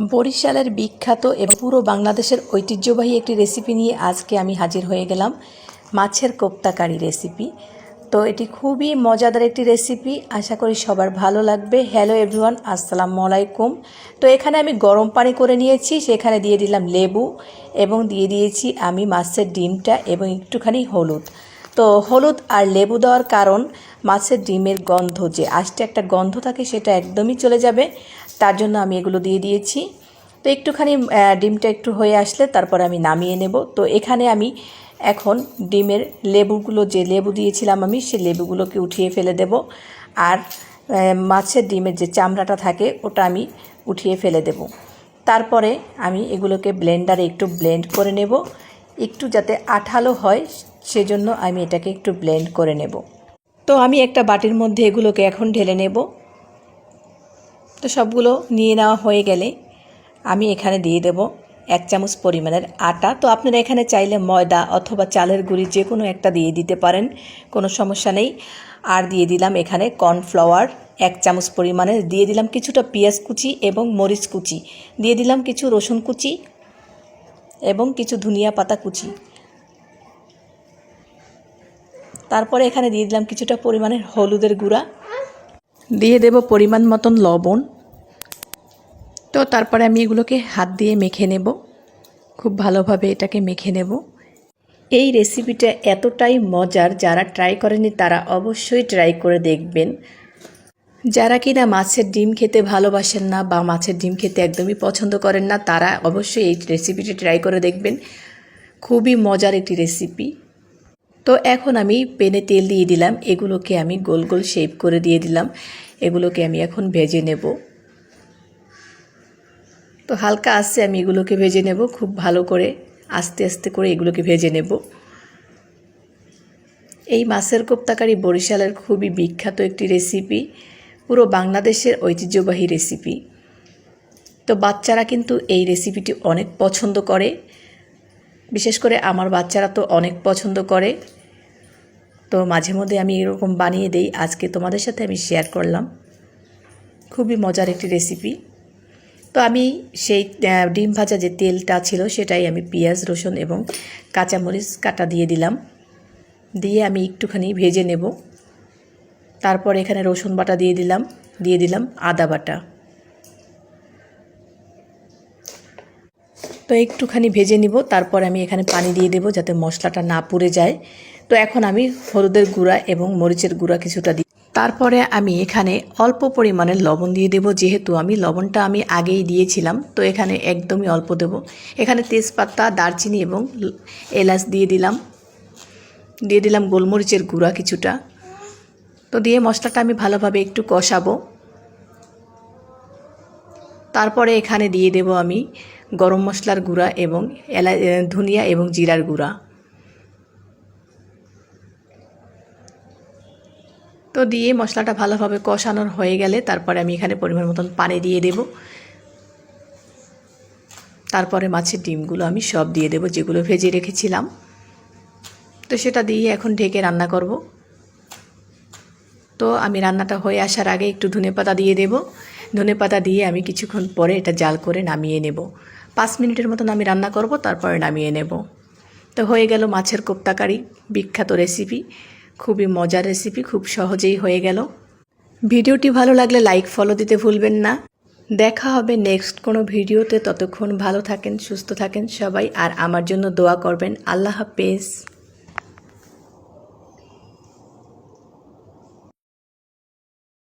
বরিশালের বিখ্যাত এবং পুরো বাংলাদেশের ঐতিহ্যবাহী একটি রেসিপি নিয়ে আজকে আমি হাজির হয়ে গেলাম। মাছের কোপ্তাকারি রেসিপি তো এটি খুবই মজাদার একটি রেসিপি আশা করি সবার ভালো লাগবে। হ্যালো এভরিওয়ান আসসালামু আলাইকুম। তো এখানে আমি গরম পানি করে নিয়েছি, সেখানে দিয়ে দিলাম লেবু এবং দিয়ে দিয়েছি আমি মাছের ডিমটা এবং একটুখানি হলুদ। তো হলুদ আর লেবু দেওয়ার কারণ মাছের ডিমের গন্ধ যে আষ্টে একটা গন্ধ থাকে সেটা একদমই চলে যাবে। তার জন্য আমি এগুলো দিয়ে দিয়েছি। তো একটুখানি ডিমটা একটু হয়ে আসলে তারপরে আমি নামিয়ে নেব। তো এখানে আমি এখন ডিমের লেবুগুলো, যে লেবু দিয়েছিলাম আমি, সেই লেবুগুলোকে উঠিয়ে ফেলে দেব। আর মাছের ডিমের যে চামড়াটা থাকে, ওটা আমি উঠিয়ে ফেলে দেব। তারপরে আমি এগুলোকে ব্লেন্ডারে একটু ব্লেন্ড করে নেব। একটু যাতে আঠালো হয়, সেজন্য আমি এটাকে একটু ব্লেন্ড করে নেব। তো আমি একটা বাটির মধ্যে এগুলোকে এখন ঢেলে নেব। তো সবগুলো নিয়ে নেওয়া হয়ে গেলে আমি এখানে দিয়ে দেব এক চামচ পরিমাণের আটা। তো আপনারা এখানে চাইলে ময়দা অথবা চালের গুঁড়ি যে কোনো একটা দিয়ে দিতে পারেন, কোনো সমস্যা নেই। আর দিয়ে দিলাম এখানে কর্নফ্লাওয়ার এক চামচ পরিমাণের, দিয়ে দিলাম কিছুটা পেঁয়াজ কুচি এবং মরিচ কুচি। দিয়ে দিলাম কিছু রসুন কুচি এবং কিছু ধনিয়া পাতা কুচি। তারপরে এখানে দিয়ে দিলাম কিছুটা পরিমাণের হলুদের গুঁড়া। দিয়ে দেব পরিমাণ মতন লবণ। তো তারপরে আমি এগুলোকে হাত দিয়ে মেখে নেব। খুব ভালোভাবে এটাকে মেখে নেব। এই রেসিপিটা এতটাই মজার, যারা ট্রাই করেনি তারা অবশ্যই ট্রাই করে দেখবেন। যারা কিনা মাছের ডিম খেতে ভালোবাসেন না বা মাছের ডিম খেতে একদমই পছন্দ করেন না, তারা অবশ্যই এই রেসিপিটি ট্রাই করে দেখবেন। খুবই মজার একটি রেসিপি তো এখন আমি পেনে তেল দিয়ে দিলাম। এগুলোকে আমি গোল গোল শেপ করে দিয়ে দিলাম। এগুলোকে আমি এখন ভেজে নেব। তো হালকা আস্তে আমি এগুলোকে ভেজে নেব খুব ভালো করে। আস্তে আস্তে করে এগুলোকে ভেজে নেব। এই মাছের কোপ্তাকারি বরিশালের খুবই বিখ্যাত একটি রেসিপি পুরো বাংলাদেশের ঐতিহ্যবাহী রেসিপি তো বাচ্চারা কিন্তু এই রেসিপিটি অনেক পছন্দ করে। বিশেষ করে আমার বাচ্চারা তো অনেক পছন্দ করে। তো মাঝে মধ্যে আমি এরকম বানিয়ে দেই, আজকে তোমাদের সাথে আমি শেয়ার করলাম। খুবই মজার একটি রেসিপি তো আমি সেই ডিম ভাজা যে তেলটা ছিল সেটাই আমি পেঁয়াজ, রসুন এবং কাঁচামরিচ কাটা দিয়ে দিলাম। দিয়ে আমি একটুখানি ভেজে নেব। তারপর এখানে রসুন বাটা দিয়ে দিলাম দিয়ে দিলাম আদা বাটা। তো একটুখানি ভেজে নিব, তারপর আমি এখানে পানি দিয়ে দেবো যাতে মশলাটা না পুড়ে যায়। তো এখন আমি হলুদের গুঁড়া এবং মরিচের গুঁড়া কিছুটা দিই তারপরে আমি এখানে অল্প পরিমাণের লবণ দিয়ে দেব, যেহেতু আমি লবণটা আমি আগেই দিয়েছিলাম, তো এখানে একদমই অল্প দেব। এখানে তেজপাতা, দারচিনি এবং এলাচ দিয়ে দিলাম। দিয়ে দিলাম গোলমরিচের গুঁড়া কিছুটা। তো দিয়ে মশলাটা আমি ভালোভাবে একটু কষাবো। তারপরে এখানে দিয়ে দেব আমি গরম মশলার গুঁড়া এবং এলা ধনিয়া এবং জিরার গুঁড়া। তো দিয়ে মশলাটা ভালোভাবে কষানোর হয়ে গেলে তারপরে আমি এখানে পরিমাণ মতন পানি দিয়ে দেব। তারপরে মাছের ডিমগুলো আমি সব দিয়ে দেব যেগুলো ভেজে রেখেছিলাম। তো সেটা দিয়ে এখন ঢেকে রান্না করব। তো আমি রান্নাটা হয়ে আসার আগে একটু ধনেপাতা দিয়ে দেব। ধনেপাতা দিয়ে আমি কিছুক্ষণ পরে এটা জাল করে নামিয়ে নেব। পাঁচ মিনিটের মতন আমি রান্না করব, তারপরে নামিয়ে নেব। তো হয়ে গেল মাছের কোপ্তাকারি বিখ্যাত রেসিপি। খুবই মজার রেসিপি, খুব সহজেই হয়ে গেল। ভিডিওটি ভালো লাগলে লাইক, ফলো দিতে ভুলবেন না। দেখা হবে নেক্সট কোনো ভিডিওতে। ততক্ষণ ভালো থাকেন, সুস্থ থাকেন সবাই, আর আমার জন্য দোয়া করবেন। আল্লাহ হাফেজ।